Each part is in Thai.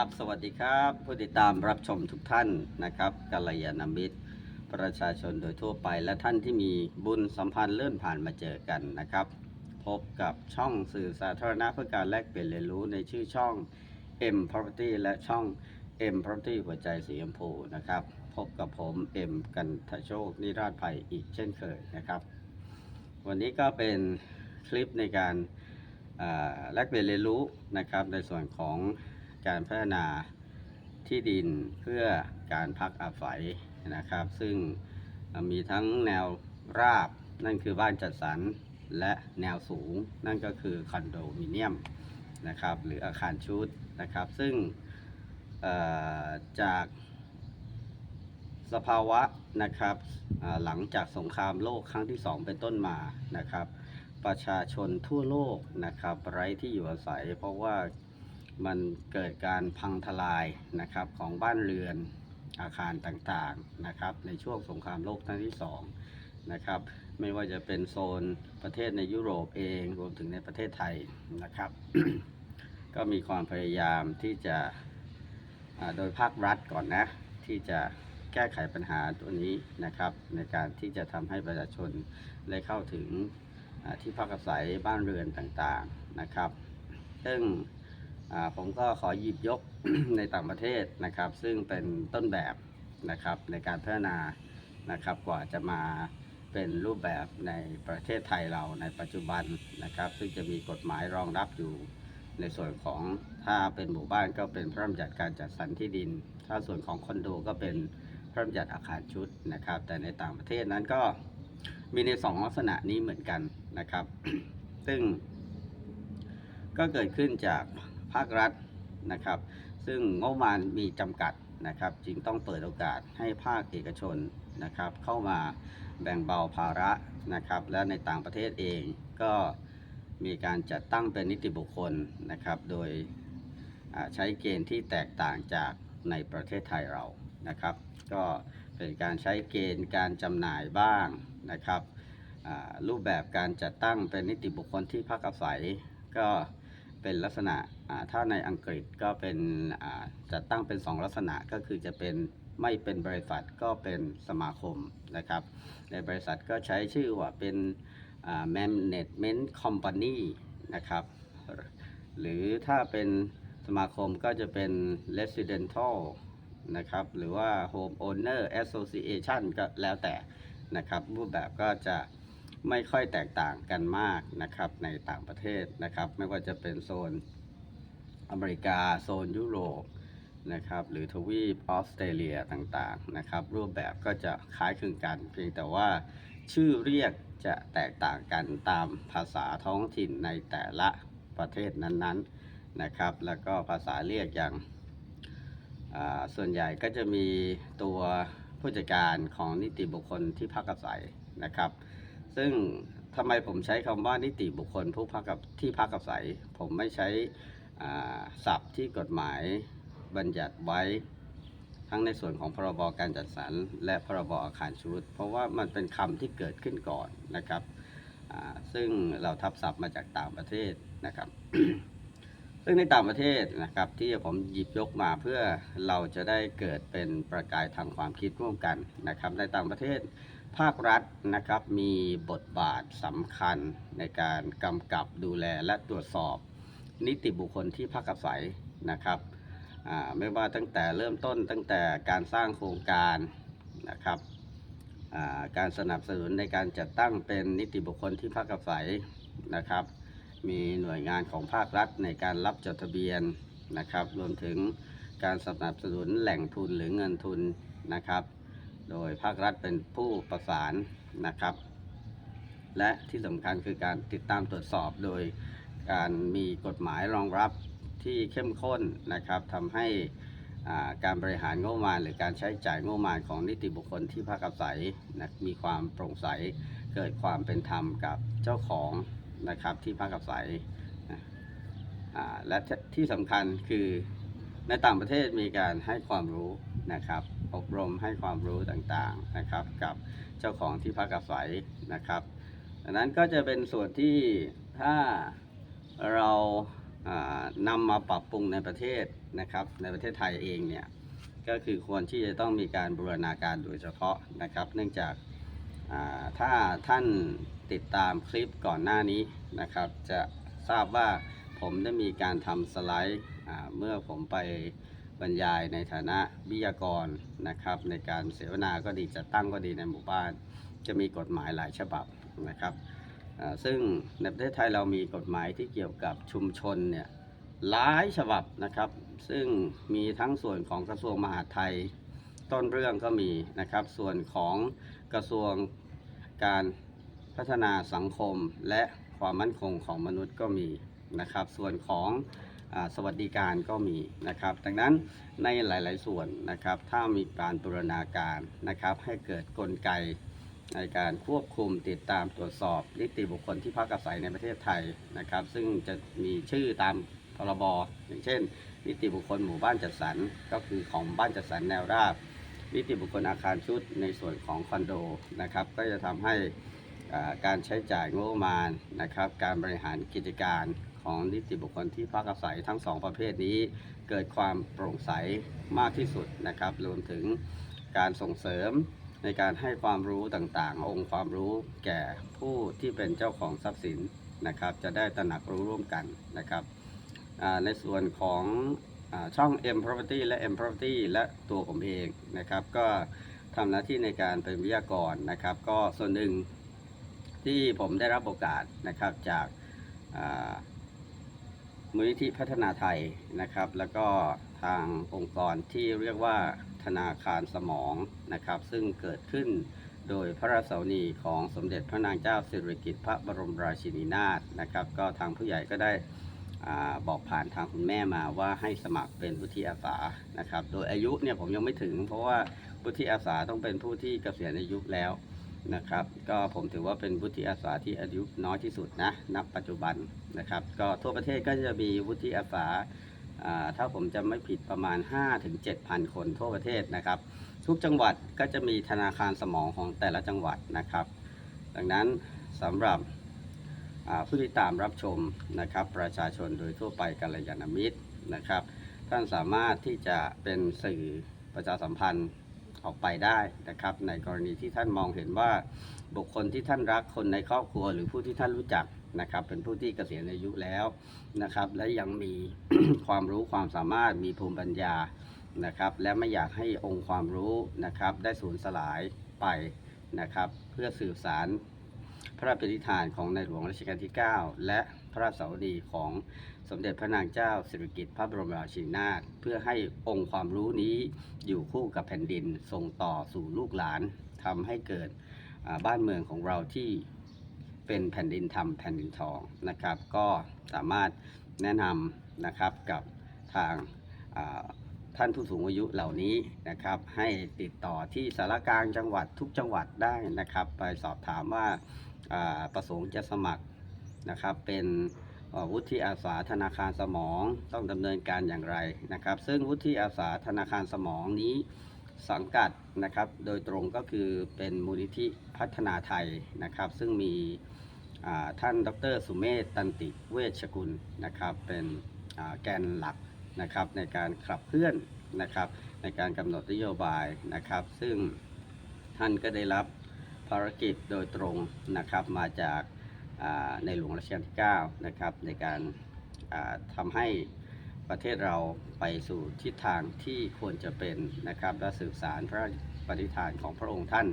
ครับสวัสดีครับผู้ติดตามรับชมทุกท่านนะครับกัลยาณมิตร ประชาชนโดยทั่วไปและท่านที่มีบุญสัมพันธ์เลื่อนผ่านมาเจอกันนะครับ พบกับช่องสื่อสาธารณะเพื่อการแลกเปลี่ยนเรียนรู้ในชื่อช่อง M Property และช่อง M Property หัวใจสีชมพูนะครับ พบกับผม M กันทโชคนิราชภัยอีกเช่นเคยนะครับ วันนี้ก็เป็นคลิปในการแลกเปลี่ยนเรียนรู้นะครับในส่วนของ การพัฒนาที่ดินเพื่อการพักอาศัยนะครับ ซึ่งมีทั้งแนวราบนั่นคือบ้านจัดสรรและแนวสูงนั่นก็คือคอนโดมิเนียมนะครับหรืออาคารชุดนะครับ ซึ่งจากสภาวะนะครับหลังจากสงครามโลกครั้งที่ 2 เป็นต้นมานะครับ ประชาชนทั่วโลกนะครับไร้ที่อยู่อาศัย เพราะว่า มันเกิดการพังทลายนะครับของบ้านเรือนอาคารต่างๆนะครับในช่วงสงครามโลกครั้งที่2นะครับไม่ว่าจะเป็นโซนประเทศในยุโรปเองรวมถึงในประเทศไทยนะครับ ก็มีความพยายามที่จะโดยภาครัฐก่อนนะที่จะแก้ไขปัญหาตัวนี้นะครับ ในการที่จะทำให้ประชาชนได้เข้าถึงที่พักอาศัยบ้านเรือนต่างๆนะครับ ซึ่ง ผมก็ขอหยิบยก ในต่างประเทศนะครับ ซึ่งเป็นต้นแบบนะครับในการพัฒนานะครับกว่าจะมาเป็นรูปแบบในประเทศไทยเราในปัจจุบันนะครับ ซึ่งจะมีกฎหมายรองรับอยู่ในส่วนของถ้าเป็นหมู่บ้านก็เป็นพระราชบัญญัติการจัดสรรที่ดิน ถ้าส่วนของคอนโดก็เป็นพระราชบัญญัติอาคารชุดนะครับ แต่ในต่างประเทศนั้นก็มีในสองลักษณะนี้เหมือนกันนะครับ ซึ่งก็เกิดขึ้นจาก ภาครัฐนะครับ ซึ่งงบประมาณมีจำกัดนะครับ จึงต้องเปิดโอกาสให้ภาคเอกชนนะครับ เข้ามาแบ่งเบาภาระนะครับ และในต่างประเทศเองก็มีการจัดตั้งเป็นนิติบุคคลนะครับ โดยใช้เกณฑ์ที่แตกต่างจากในประเทศไทยเรานะครับ ก็เป็นการใช้เกณฑ์การจำหน่ายบ้างนะครับรูปแบบการจัดตั้งเป็นนิติบุคคลที่พักอาศัยก็ เป็นลักษณะถ้าในอังกฤษก็เป็นจัดตั้งเป็น 2 ลักษณะก็คือจะเป็นไม่เป็นบริษัทก็เป็นสมาคมนะครับ ในบริษัทก็ใช้ชื่อว่าเป็น management company นะครับหรือถ้าเป็นสมาคมก็จะเป็น residential นะครับหรือว่า home owner association ก็แล้วแต่นะครับรูปแบบก็จะ ไม่ค่อยแตกต่างกันมากนะครับในต่างประเทศนะครับ ไม่ว่าจะเป็นโซนอเมริกาโซนยุโรปนะครับหรือทวีปออสเตรเลียต่างๆนะครับ รูปแบบก็จะคล้ายคลึงกัน เพียงแต่ว่าชื่อเรียกจะแตกต่างกันตามภาษาท้องถิ่นในแต่ละประเทศนั้นๆนะครับ แล้วก็ภาษาเรียกอย่างอ่าส่วนใหญ่ก็จะมีตัวผู้จัดการของนิติบุคคลที่พักอาศัยนะครับ ซึ่งทำไมผมใช้คำว่านิติบุคคลผู้พักกับที่พักอาศัย ผมไม่ใช้ศัพท์ที่กฎหมายบัญญัติไว้ ทั้งในส่วนของพรบการจัดสรรและพรบอาคารชุด เพราะว่ามันเป็นคำที่เกิดขึ้นก่อนนะครับซึ่งเราทับศัพท์มาจากต่างประเทศนะครับ ซึ่งในต่างประเทศนะครับที่ผมหยิบยกมาเพื่อเราจะได้เกิดเป็นประกายทางความคิดร่วมกันนะครับ ในต่างประเทศ ภาครัฐนะครับมีบทบาทสำคัญในการกำกับดูแลและตรวจสอบ นิติบุคคลที่พักอาศัยนะครับไม่ว่าตั้งแต่เริ่มต้นตั้งแต่การสร้างโครงการนะครับการสนับสนุนในการจัดตั้งเป็นนิติบุคคลที่พักอาศัยนะครับ มีหน่วยงานของภาครัฐในการรับจดทะเบียนนะครับ รวมถึงการสนับสนุนแหล่งทุนหรือเงินทุนนะครับ โดยภาครัฐเป็นผู้ประสานนะครับ และที่สำคัญคือการติดตามตรวจสอบโดยการมีกฎหมายรองรับที่เข้มข้นนะครับทำให้การบริหารงบประมาณ หรือการใช้จ่ายงบประมาณของนิติบุคคลที่พักอาศัยนะมีความโปร่งใสเกิดความเป็นธรรมกับเจ้าของนะครับที่พักอาศัยและที่สำคัญคือในต่างประเทศมีการให้ความรู้ นะครับ อบรมให้ความรู้ต่างๆนะครับกับเจ้าของที่พักอาศัยนะครับดังนั้นก็จะเป็นส่วนที่ถ้าเรานำมาปรับปรุงในประเทศนะครับในประเทศไทยเองเนี่ยก็คือควรที่จะต้องมีการบูรณาการโดยเฉพาะนะครับ เนื่องจากถ้าท่านติดตามคลิปก่อนหน้านี้นะครับ จะทราบว่าผมได้มีการทำสไลด์เมื่อผมไป บรรยายในฐานะวิทยากรนะครับ ในการเสวนาก็ดีจัดตั้งก็ดีในหมู่บ้าน จะมีกฎหมายหลายฉบับนะครับซึ่งในประเทศไทยเรามีกฎหมายที่เกี่ยวกับชุมชนเนี่ยหลายฉบับนะครับ ซึ่งมีทั้งส่วนของกระทรวงมหาดไทย ต้นเรื่องก็มีนะครับ ส่วนของกระทรวงการพัฒนาสังคมและความมั่นคงของมนุษย์ก็มีนะครับ ส่วนของ สวัสดิการก็มีนะครับ ดังนั้นในหลาย ๆ ส่วนนะครับ ถ้ามีการบูรณาการนะครับ ให้เกิดกลไกในการควบคุมติดตามตรวจสอบนิติบุคคลที่พักอาศัยในประเทศไทยนะครับ ซึ่งจะมีชื่อตามพรบอย่างเช่น นิติบุคคลหมู่บ้านจัดสรรก็คือของบ้านจัดสรรแนวราบ นิติบุคคลอาคารชุดในส่วนของคอนโดนะครับ ก็จะทำให้การใช้จ่ายงบประมาณนะครับ การบริหารกิจการ ของนิติบุคคลที่พักอาศัยทั้งสองประเภทนี้ เกิดความโปร่งใสมากที่สุดนะครับ รวมถึงการส่งเสริมในการให้ความรู้ต่างๆ องค์ความรู้แก่ผู้ที่เป็นเจ้าของทรัพย์สินนะครับ จะได้ตระหนักรู้ร่วมกันนะครับในส่วนของอช่อง M Property และ M Property และตัวผมเองนะครับ ก็ทำหน้าที่ในการเป็นวิทยากรนะครับ ก็ส่วนหนึ่งที่ผมได้รับโอกาสนะครับจาก มูลนิธิพัฒนาไทยนะครับ แล้วก็ทางองค์กรที่เรียกว่าธนาคารสมองนะครับ ซึ่งเกิดขึ้นโดยพระราชนีของสมเด็จพระนางเจ้าสิริกิติ์พระบรมราชินีนาถนะครับ ก็ทางผู้ใหญ่ก็ได้บอกผ่านทางคุณแม่มาว่าให้สมัครเป็นวุฒิอาสานะครับ โดยอายุเนี่ยผมยังไม่ถึง เพราะว่าวุฒิอาสาต้องเป็นผู้ที่เกษียณอายุแล้ว นะครับ ก็ผมถือว่าเป็นวุฒิอาสาที่อายุน้อยที่สุดนะณปัจจุบันนะครับ ก็ทั่วประเทศก็จะมีวุฒิอาสาถ้าผมจะไม่ผิดประมาณ 5-7,000คนทั่วประเทศนะครับ ทุกจังหวัดก็จะมีธนาคารสมองของแต่ละจังหวัดนะครับ ดังนั้นสำหรับผู้ที่ตามรับชมนะครับ ประชาชนโดยทั่วไปกัลยาณมิตรนะครับ ท่านสามารถที่จะเป็นสื่อประชาสัมพันธ์ ออกไปได้นะครับ ในกรณีที่ท่านมองเห็นว่าบุคคลที่ท่านรักคนในครอบครัว หรือผู้ที่ท่านรู้จักนะครับ เป็นผู้ที่เกษียณอายุแล้วนะครับ และยังมี ความรู้ความสามารถมีภูมิปัญญานะครับ และไม่อยากให้องค์ความรู้นะครับ ได้สูญสลายไปนะครับ เพื่อสื่อสารพระราชปณิธานของในหลวงรัชกาลที่ 9 และพระราชสวดีของ สมเด็จพระนางเจ้าสิริกิติ์พระบรมราชินีนาถเพื่อให้องค์ความรู้นี้อยู่คู่กับแผ่นดินส่งต่อสู่ลูกหลานทำให้เกิดบ้านเมืองของเราที่เป็นแผ่นดินธรรมแผ่นดินทองนะครับ ก็สามารถแนะนำนะครับกับทางท่านผู้สูงอายุเหล่านี้นะครับ ให้ติดต่อที่สารกลางจังหวัดทุกจังหวัดได้นะครับ ไปสอบถามว่าประสงค์จะสมัครนะครับเป็น วุฒิอาสาธนาคารสมองต้องดำเนินการอย่างไรนะครับ ซึ่งวุฒิอาสาธนาคารสมองนี้สังกัดนะครับ โดยตรงก็คือเป็นมูลนิธิพัฒนาไทยนะครับ ซึ่งมีท่านดรสุเมธตันติเวชกุลนะครับ เป็นแกนหลักนะครับในการขับเคลื่อนนะครับ ในการกำหนดนโยบายนะครับ ซึ่งท่านก็ได้รับภารกิจโดยตรงนะครับมาจาก ในหลวงรัชกาลที่ 9 นะครับ ในการอ่าทำให้ประเทศเราไปสู่ทิศทางที่ควรจะเป็นนะครับ และสืบสารพระราชปฏิฐานของพระองค์ท่าน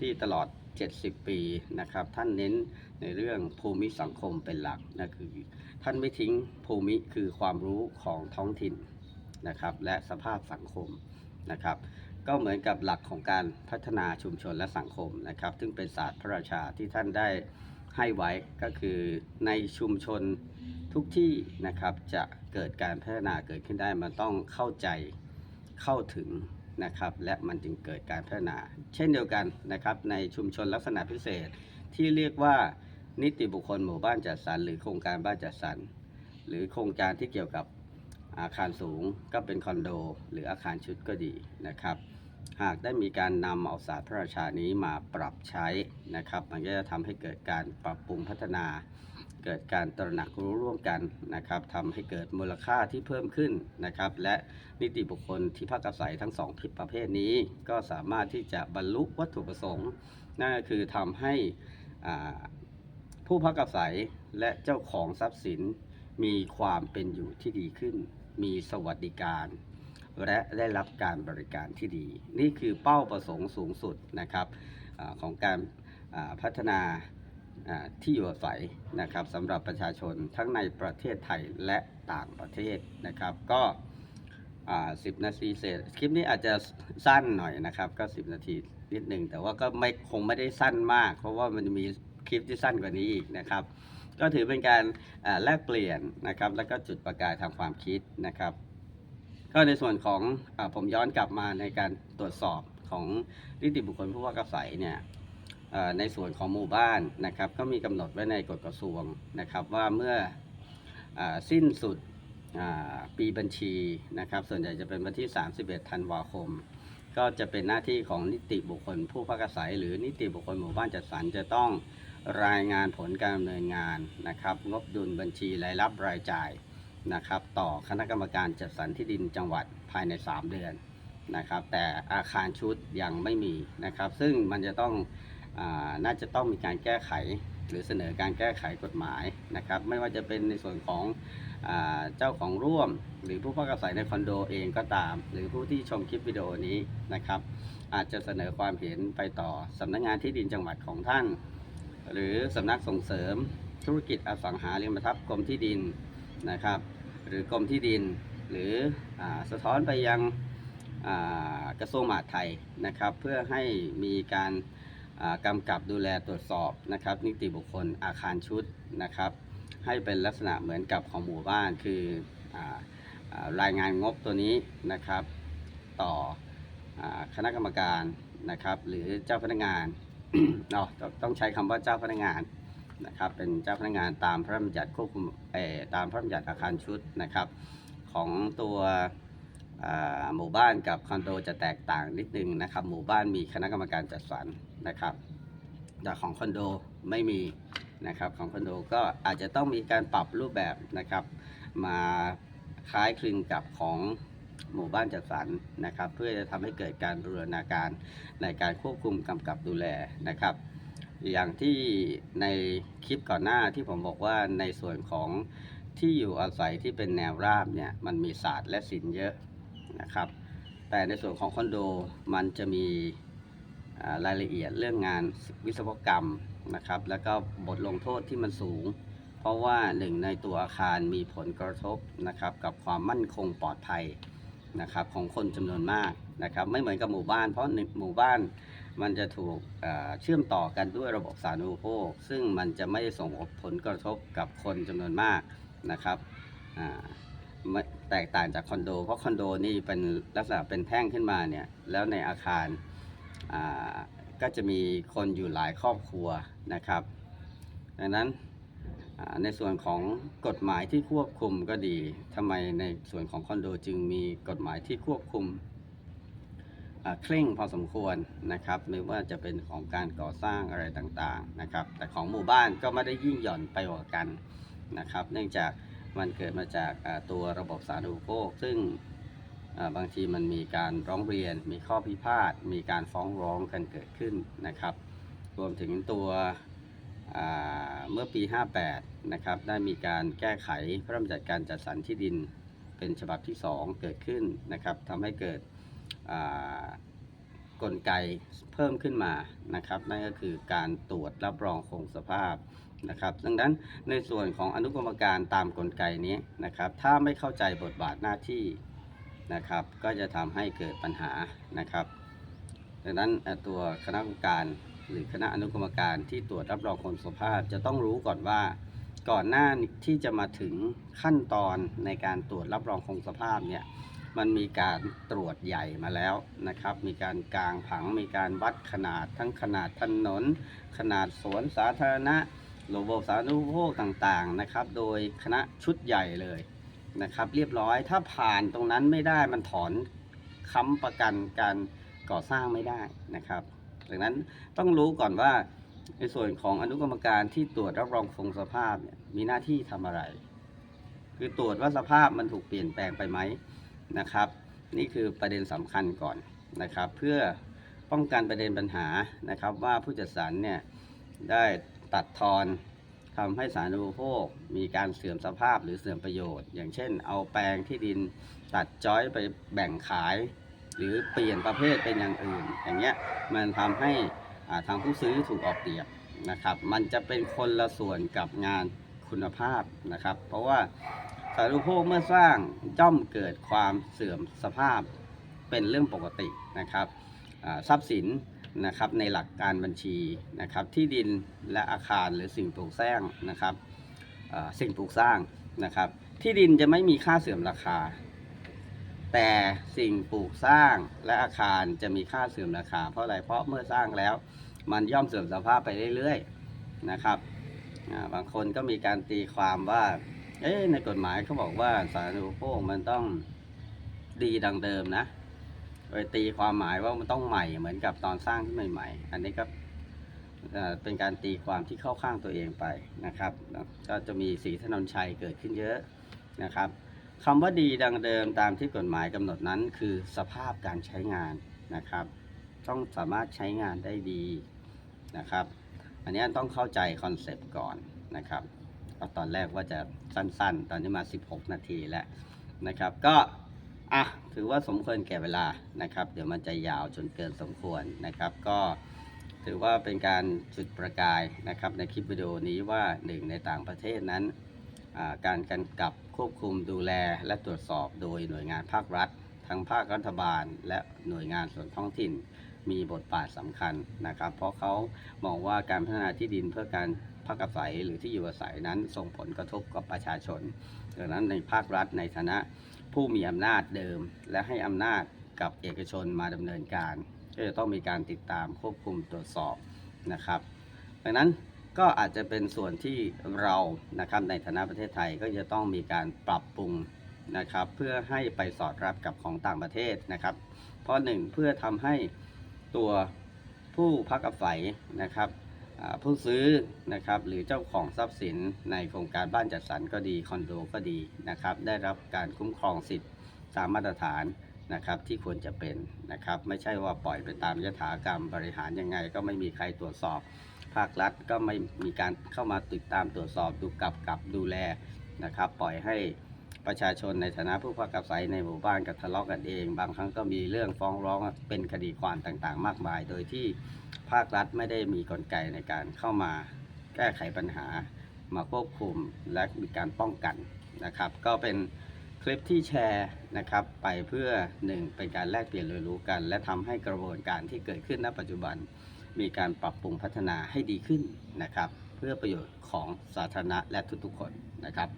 ที่ตลอด 70 ปีนะครับ ท่านเน้นในเรื่องภูมิสังคมเป็นหลักนั่นคือ ท่านไม่ทิ้งภูมิคือความรู้ของท้องถิ่นนะครับ และสภาพสังคมนะครับ ก็เหมือนกับหลักของการพัฒนาชุมชนและสังคมนะครับ ซึ่งเป็นศาสตร์พระราชาที่ท่านได้ ให้ไว้ก็คือในชุมชนทุกที่นะครับจะเกิดการพัฒนาเกิดขึ้นได้มันต้องเข้าใจเข้าถึงนะครับ และมันจึงเกิดการพัฒนา เช่นเดียวกันนะครับในชุมชนลักษณะพิเศษที่เรียกว่านิติบุคคลหมู่บ้านจัดสรรหรือโครงการบ้านจัดสรรหรือโครงการที่เกี่ยวกับอาคารสูงก็เป็นคอนโด หรืออาคารชุดก็ดีนะครับ หากได้มีการนำเอาศาสตร์พระราชานี้มาปรับใช้นะครับ มันก็จะทำให้เกิดการปรับปรุงพัฒนา เกิดการตระหนักรู้ร่วมกันนะครับทำให้เกิดมูลค่าที่เพิ่มขึ้นนะครับ และนิติบุคคลที่พักอาศัยทั้งสองประเภทนี้ ก็สามารถที่จะบรรลุวัตถุประสงค์ นั่นก็คือทำให้ผู้พักอาศัยและเจ้าของทรัพย์สินมีความเป็นอยู่ที่ดีขึ้น มีสวัสดิการ และได้รับการบริการที่ดี นี่คือเป้าประสงค์สูงสุดนะครับอของการพัฒนาที่อยู่อาศัยนะครับสำหรับประชาชนทั้งในประเทศไทยและต่างประเทศนะครับ ก็สิบนาทีเศษคลิปนี้อาจจะสั้นหน่อยนะครับ ก็10นาทีนิดหนึ่งแต่ว่าก็ไม่คงไม่ได้สั้นมาก เพราะว่ามันมีคลิปที่สั้นกว่านี้อีกนะครับ ก็ถือเป็นการแลกเปลี่ยนนะครับ แล้วก็จุดประกายทางความคิดนะครับ ก็ในส่วนของอผมย้อนกลับมาในการตรวจสอบของนิติบุคคลผู้ว่าอาศัยเนี่ยในส่วนของหมู่บ้านนะครับ ก็มีกำหนดไว้ในกฎกระทรวงนะครับ ว่าเมื่ออสิ้นสุดปีบัญชีนะครับ ส่วนใหญ่จะเป็นวันที่ 31 ธันวาคม ก็จะเป็นหน้าที่ของนิติบุคคลผู้พักอาศัย หรือนิติบุคคลหมู่บ้านจัดสรรจะต้องรายงานผลการดำเนินงานนะครับ งบดุลบัญชีรายรับรายจ่าย นะครับ ต่อคณะกรรมการจัดสรรที่ดินจังหวัดภายใน 3 เดือนนะครับ แต่อาคารชุดยังไม่มีนะครับ ซึ่งมันจะต้องอน่าจะต้องมีการแก้ไขหรือเสนอการแก้ไขกฎหมายนะครับ ไม่ว่าจะเป็นในส่วนของอเจ้าของร่วม หรือผู้พักอาศัยในคอนโดเองก็ตาม หรือผู้ที่ชมคลิปวิดีโอนี้นะครับ อาจจะเสนอความเห็นไปต่อสำนักงานที่ดินจังหวัดของท่าน หรือสำนักส่งเสริมธุรกิจอสังหาริมทรัพย์กรมที่ดินนะครับ หรือกรมที่ดิน หรืออสะท้อนไปยังกระทรวงมหาดไทยนะครับ เพื่อให้มีการอ่ากำกับดูแลตรวจสอบนะครับ นิติบุคคลอาคารชุดนะครับ ให้เป็นลักษณะเหมือนกับของหมู่บ้านคืออรายงานงบตัวนี้นะครับ ต่ออคณะกรรมการนะครับ หรือเจ้าพนักงานเนาะต้องต้องใช้คำว่าเจ้าพนักงาน นะครับเป็นเจ้าพนักงานตามพระบัญญัติควบคุมเออตามพระบัญญัติอาคารชุดนะครับของตัวหมู่บ้านกับคอนโดจะแตกต่างนิดนึงนะครับหมู่บ้านมีคณะกรรมการจัดสรรนะครับแต่ของคอนโดไม่มีนะครับของคอนโดก็อาจจะต้องมีการปรับรูปแบบนะครับมาคล้ายคลึงกับของหมู่บ้านจัดสรรนะครับ เพื่อจะทำให้เกิดการบูรณาการในการควบคุมกำกับดูแลนะครับ อย่างที่ในคลิปก่อนหน้าที่ผมบอกว่าในส่วนของที่อยู่อาศัยที่เป็นแนวราบเนี่ยมันมีศาสตร์และศิลป์เยอะนะครับ แต่ในส่วนของคอนโดมันจะมีรายละเอียดเรื่องงานวิศวกรรมนะครับ แล้วก็บทลงโทษที่มันสูง เพราะว่าหนึ่งในตัวอาคารมีผลกระทบนะครับกับความมั่นคงปลอดภัยนะครับของคนจำนวนมากนะครับ ไม่เหมือนกับหมู่บ้าน เพราะหนึ่งหมู่บ้าน มันจะถูกเชื่อมต่อกันด้วยระบบสาธารณูปโภค ซึ่งมันจะไม่ส่งผลกระทบกับคนจำนวนมากนะครับแตกต่างจากคอนโด เพราะคอนโดนี่เป็นลักษณะเป็นแท่งขึ้นมาเนี่ยแล้วในอาคารก็จะมีคนอยู่หลายครอบครัวนะครับ ดังนั้นในส่วนของกฎหมายที่ควบคุมก็ดีทำไมในส่วนของคอนโดจึงมีกฎหมายที่ควบคุม เคร่งพอสมควรนะครับ ไม่ว่าจะเป็นของการก่อสร้างอะไรต่างๆนะครับ แต่ของหมู่บ้านก็ไม่ได้ยิ่งหย่อนไปกว่ากันนะครับ เนื่องจากมันเกิดมาจากตัวระบบสาธารณูปโภคซึ่งบางทีมันมีการร้องเรียน มีข้อพิพาท มีการฟ้องร้องกันเกิดขึ้นนะครับ รวมถึงตัวเมื่อปี 58 นะครับ ได้มีการแก้ไขพระราชบัญญัติการจัดสรรที่ดินเป็นฉบับที่ 2 เกิดขึ้นนะครับทำให้เกิด กลไกเพิ่มขึ้นมานะครับ นั่นก็คือการตรวจรับรองคงสภาพนะครับ ดังนั้นในส่วนของอนุกรรมการตามกลไกนี้นะครับ ถ้าไม่เข้าใจบทบาทหน้าที่นะครับ ก็จะทำให้เกิดปัญหานะครับ ดังนั้นตัวคณะกรรมการหรือคณะอนุกรรมการที่ตรวจรับรองคงสภาพ จะต้องรู้ก่อนว่าก่อนหน้าที่จะมาถึงขั้นตอนในการตรวจรับรองคงสภาพเนี่ย มันมีการตรวจใหญ่มาแล้วนะครับ มีการกางผัง มีการวัดขนาดทั้งขนาดถนน ขนาดสวนสาธารณะระบบสาธารณูปโภคต่างๆนะครับ โดยคณะชุดใหญ่เลยนะครับ เรียบร้อยถ้าผ่านตรงนั้นไม่ได้มันถอนค้ำประกันการก่อสร้างไม่ได้นะครับ ดังนั้นต้องรู้ก่อนว่าในส่วนของอนุกรรมการที่ตรวจรับรองคงสภาพเนี่ยมีหน้าที่ทำอะไร คือตรวจว่าสภาพมันถูกเปลี่ยนแปลงไปไหม นะครับ นี่คือประเด็นสำคัญก่อนนะครับ เพื่อป้องกันประเด็นปัญหานะครับ ว่าผู้จัดสรรเนี่ยได้ตัดทอนทำให้สารณูปโภค มีการเสื่อมสภาพหรือเสื่อมประโยชน์ อย่างเช่น เอาแปลงที่ดินตัดจอยไปแบ่งขาย หรือเปลี่ยนประเภทเป็นอย่างอื่น อย่างเงี้ยมันทำให้อ่าทางผู้ซื้อถูกออกเปรียบนะครับ มันจะเป็นคนละส่วนกับงานคุณภาพนะครับ เพราะว่า สาธารณูปโภคเมื่อสร้างย่อมเกิดความเสื่อมสภาพเป็นเรื่องปกตินะครับทรัพย์สินนะครับในหลักการบัญชีนะครับที่ดินและอาคารหรือสิ่งปลูกสร้างนะครับสิ่งปลูกสร้างนะครับที่ดินจะไม่มีค่าเสื่อมราคา แต่สิ่งปลูกสร้างและอาคารจะมีค่าเสื่อมราคา เพราะอะไรเพราะเมื่อสร้างแล้วมันย่อมเสื่อมสภาพไปเรื่อยๆนะครับบางคนก็มีการตีความว่า เอ๊ะในกฎหมายเขาบอกว่าสาธารณูปโภคมันต้องดีดังเดิมนะโดยตีความหมายว่ามันต้องใหม่เหมือนกับตอนสร้างที่ใหม่ๆ อันนี้ก็เอ่อเป็นการตีความที่เข้าข้างตัวเองไปนะครับ ก็จะมีสีถนนชัยเกิดขึ้นเยอะนะครับคำว่าดีดังเดิมตามที่กฎหมายกำหนดนั้น คือสภาพการใช้งานนะครับ ต้องสามารถใช้งานได้ดีนะครับ อันนี้ต้องเข้าใจคอนเซปต์ก่อนนะครับ ตอนแรกว่าจะสั้นๆ ตอนนี้มา 16 นาทีแล้วนะครับ ก็อะถือว่าสมควรแก่เวลานะครับ เดี๋ยวมันจะยาวจนเกินสมควรนะครับ ก็ถือว่าเป็นการจุดประกายนะครับในคลิปวิดีโอนี้ว่าหนึ่งในต่างประเทศนั้น การกำกับควบคุมดูแลและตรวจสอบโดยหน่วยงานภาครัฐ ทั้งภาครัฐบาล และหน่วยงานส่วนท้องถิ่นมีบทบาทสำคัญนะครับ เพราะเขามองว่าการพัฒนาที่ดินเพื่อการ พักอาศัยหรือที่อยู่อาศัยนั้นส่งผลกระทบกับประชาชน ดังนั้นในภาครัฐในฐานะผู้มีอำนาจเดิม และให้อำนาจกับเอกชนมาดำเนินการ ก็จะต้องมีการติดตามควบคุมตรวจสอบนะครับ ดังนั้นก็อาจจะเป็นส่วนที่เรานะครับในฐานะประเทศไทยก็จะต้องมีการปรับปรุงนะครับเพื่อให้ไปสอดรับกับของต่างประเทศนะครับ เพราะหนึ่งเพื่อทำให้ตัวผู้พักอาศัยนะครับ ผู้ซื้อนะครับหรือเจ้าของทรัพย์สินในโครงการบ้านจัดสรรก็ดีคอนโดก็ดีนะครับได้รับการคุ้มครองสิทธิ์ตามมาตรฐานนะครับที่ควรจะเป็นนะครับไม่ใช่ว่าปล่อยไปตามยถากรรมบริหารยังไง ก็ไม่มีใครตรวจสอบ ภาครัฐก็ไม่มีการเข้ามาติดตามตรวจสอบดูกับกับดูแลนะครับปล่อยให้ประชาชนในฐานะผู้พักอาศัยในหมู่บ้านก็ทะเลาะกันเอง บางครั้งก็มีเรื่องฟ้องร้องเป็นคดีความต่างๆ มากมาย โดยที่ ภาครัฐไม่ได้มีกลไกในการเข้ามาแก้ไขปัญหามาควบคุมและมีการป้องกันนะครับ ก็เป็นคลิปที่แชร์นะครับ ไปเพื่อหนึ่งเป็นการแลกเปลี่ยนเรียนรู้กัน และทำให้กระบวนการที่เกิดขึ้นณปัจจุบัน มีการปรับปรุงพัฒนาให้ดีขึ้นนะครับ เพื่อประโยชน์ของสาธารณะและทุกๆคนนะครับ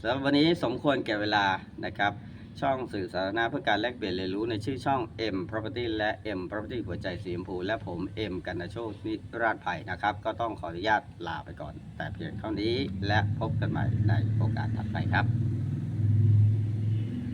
สำหรับวันนี้สมควรแก่เวลานะครับ ช่องสื่อสาธารณะเพื่อการแลกเปลี่ยนเรียนรู้ในชื่อช่อง M Property และ M Property หัวใจสีชมพูและผม M กันนโชคนิราชไผ่นะครับ ก็ต้องขออนุญาตลาไปก่อน แต่เพียงเท่านี้และพบกันใหม่ในโอกาสถัดไปครับ